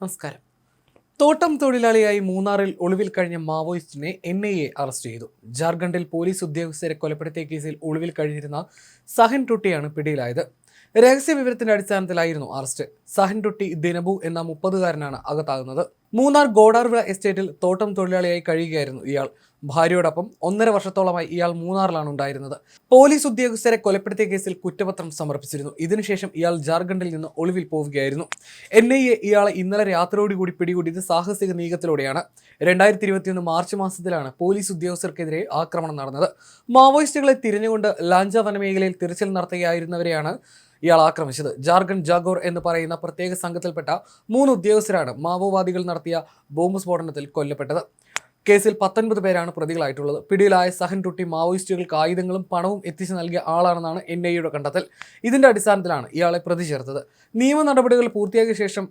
നമസ്കാരം. തോട്ടം തൊഴിലാളിയായി മൂന്നാറിൽ ഒളിവിൽ കഴിഞ്ഞ മാവോയിസ്റ്റിനെ എൻ ഐ എ അറസ്റ്റ് ചെയ്തു. ജാർഖണ്ഡിൽ പോലീസ് ഉദ്യോഗസ്ഥരെ കൊലപ്പെടുത്തിയ കേസിൽ ഒളിവിൽ കഴിഞ്ഞിരുന്ന സഹൻ ടുട്ടിയാണ് പിടിയിലായത്. രഹസ്യ വിവരത്തിന്റെ അടിസ്ഥാനത്തിലായിരുന്നു അറസ്റ്റ് സഹൻ ടുട്ടി ദിനബു എന്ന മുപ്പതുകാരനാണ് അകത്താകുന്നത്. മൂന്നാർ ഗോഡാർവിള എസ്റ്റേറ്റിൽ തോട്ടം തൊഴിലാളിയായി കഴിയുകയായിരുന്നു ഇയാൾ. ഭാര്യയോടൊപ്പം ഒന്നര വർഷത്തോളമായി ഇയാൾ മൂന്നാറിലാണ് ഉണ്ടായിരുന്നത്. പോലീസ് ഉദ്യോഗസ്ഥരെ കൊലപ്പെടുത്തിയ കേസിൽ കുറ്റപത്രം സമർപ്പിച്ചിരുന്നു. ഇതിനുശേഷം ഇയാൾ ജാർഖണ്ഡിൽ നിന്ന് ഒളിവിൽ പോവുകയായിരുന്നു. എൻ ഐ എ ഇയാളെ ഇന്നലെ രാത്രിയോടുകൂടി പിടികൂടിയത് സാഹസിക നീക്കത്തിലൂടെയാണ്. രണ്ടായിരത്തി ഇരുപത്തിയൊന്ന് മാർച്ച് മാസത്തിലാണ് പോലീസ് ഉദ്യോഗസ്ഥർക്കെതിരെ ആക്രമണം നടന്നത്. മാവോയിസ്റ്റുകളെ തിരിഞ്ഞുകൊണ്ട് ലാഞ്ച വനമേഖലയിൽ തിരച്ചിൽ നടത്തുകയായിരുന്നവരെയാണ് ഇയാൾ ആക്രമിച്ചത്. ജാർഖണ്ഡ് ജാഗോർ എന്ന് പറയുന്ന പ്രത്യേക സംഘത്തിൽപ്പെട്ട മൂന്ന് ഉദ്യോഗസ്ഥരാണ് മാവോവാദികൾ നടത്തിയ ബോംബ് സ്ഫോടനത്തിൽ കൊല്ലപ്പെട്ടത്. കേസിൽ പത്തൊൻപത് പേരാണ് പ്രതികളായിട്ടുള്ളത്. പിടിയിലായ സഹൻ ടുട്ടി മാവോയിസ്റ്റുകൾക്ക് ആയുധങ്ങളും പണവും എത്തിച്ചു നൽകിയ ആളാണെന്നാണ് എൻ ഐ യുടെ കണ്ടെത്തൽ. ഇതിന്റെ അടിസ്ഥാനത്തിലാണ് ഇയാളെ പ്രതി ചേർത്തത്. നിയമ നടപടികൾ പൂർത്തിയാക്കിയ ശേഷം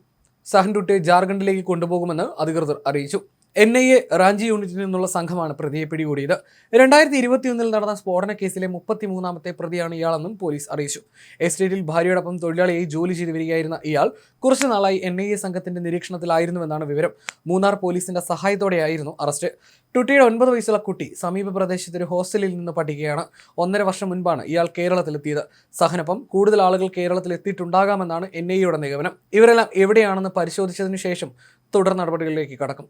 സഹൻ ടുട്ടിയെ ജാർഖണ്ഡിലേക്ക് കൊണ്ടുപോകുമെന്ന് അധികൃതർ അറിയിച്ചു. എൻ ഐ എ റാഞ്ചി യൂണിറ്റിൽ നിന്നുള്ള സംഘമാണ് പ്രതിയെ പിടികൂടിയത്. രണ്ടായിരത്തി ഇരുപത്തിയൊന്നിൽ നടന്ന സ്ഫോടന കേസിലെ മുപ്പത്തിമൂന്നാമത്തെ പ്രതിയാണ് ഇയാളെന്നും പോലീസ് അറിയിച്ചു. എസ്റ്റേറ്റിൽ ഭാര്യയോടൊപ്പം തൊഴിലാളിയായി ജോലി ചെയ്തു വരികയായിരുന്ന ഇയാൾ കുറച്ചു നാളായി എൻ ഐ എ സംഘത്തിന്റെ നിരീക്ഷണത്തിലായിരുന്നുവെന്നാണ് വിവരം. മൂന്നാർ പോലീസിന്റെ സഹായത്തോടെയായിരുന്നു അറസ്റ്റ്. ടുട്ടിയുടെ ഒൻപത് വയസ്സുള്ള കുട്ടി സമീപ പ്രദേശത്തെ ഒരു ഹോസ്റ്റലിൽ നിന്ന് പഠിക്കുകയാണ്. ഒന്നര വർഷം മുൻപാണ് ഇയാൾ കേരളത്തിലെത്തിയത്. സഹനപ്പം കൂടുതൽ ആളുകൾ കേരളത്തിൽ എത്തിയിട്ടുണ്ടാകാമെന്നാണ് എൻ ഐ എയുടെ നിഗമനം. ഇവരെല്ലാം എവിടെയാണെന്ന് പരിശോധിച്ചതിനു ശേഷം തുടർ നടപടികളിലേക്ക് കടക്കും.